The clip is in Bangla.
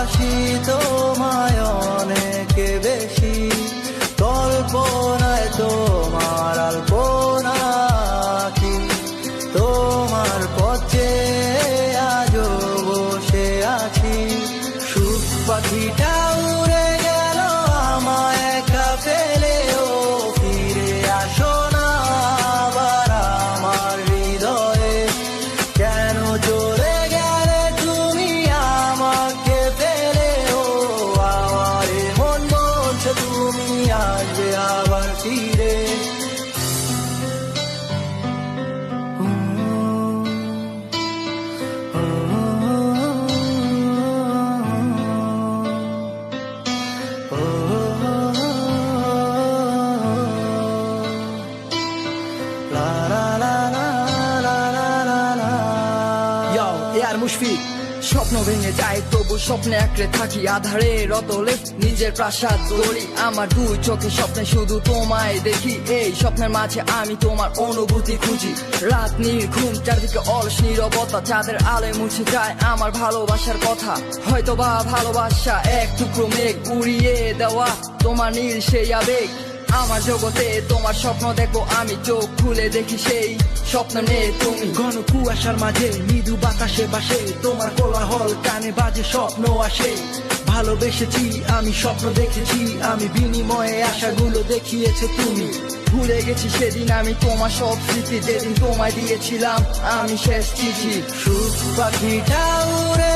ভালোবাসি তোমায় অনেক বেশি। কল্পনায় তোমার আলপনা কি? তোমার পথে আজও বসে আছি। সুখ পাখিটা মুশফিক স্বপ্ন ভেঙে যায়, তবু স্বপ্নে আঁকড়ে থাকি আধারে রতলে। নিজের প্রাসাদ গড়ি আমার দুই চোখে স্বপ্নে শুধু তোমায় দেখি। এই স্বপ্নের মাঝে আমি তোমার অনুভূতি খুঁজি। রাত নীল ঘুম, চারদিকে অলস নীরবতা, চাঁদের আলোয় মুছে যায় আমার ভালোবাসার কথা। হয়তো বা ভালোবাসা এক টুকরো মেঘ উড়িয়ে দেওয়া তোমার নীল সেই আবেগ। আমার জগতে তোমার স্বপ্ন দেখব আমি চোখ খুলে দেখি সেই স্বপ্ন নিয়ে তুমি। ঘন কুয়াশার মাঝে, মৃদু বাতাসে বাসে, তোমার কোলাহল কানে বাজে স্বপ্ন আসে। ভালোবেসেছি, আমি স্বপ্ন দেখেছি, আমি বিনিময়ে আশাগুলো দেখিয়েছে তুমি। ভুলে গেছি সেদিন আমি তোমার সব স্মৃতি, যেদিন তোমায় দিয়েছিলাম আমি শেষ চিঠি। সুখ পাখিটা উড়ে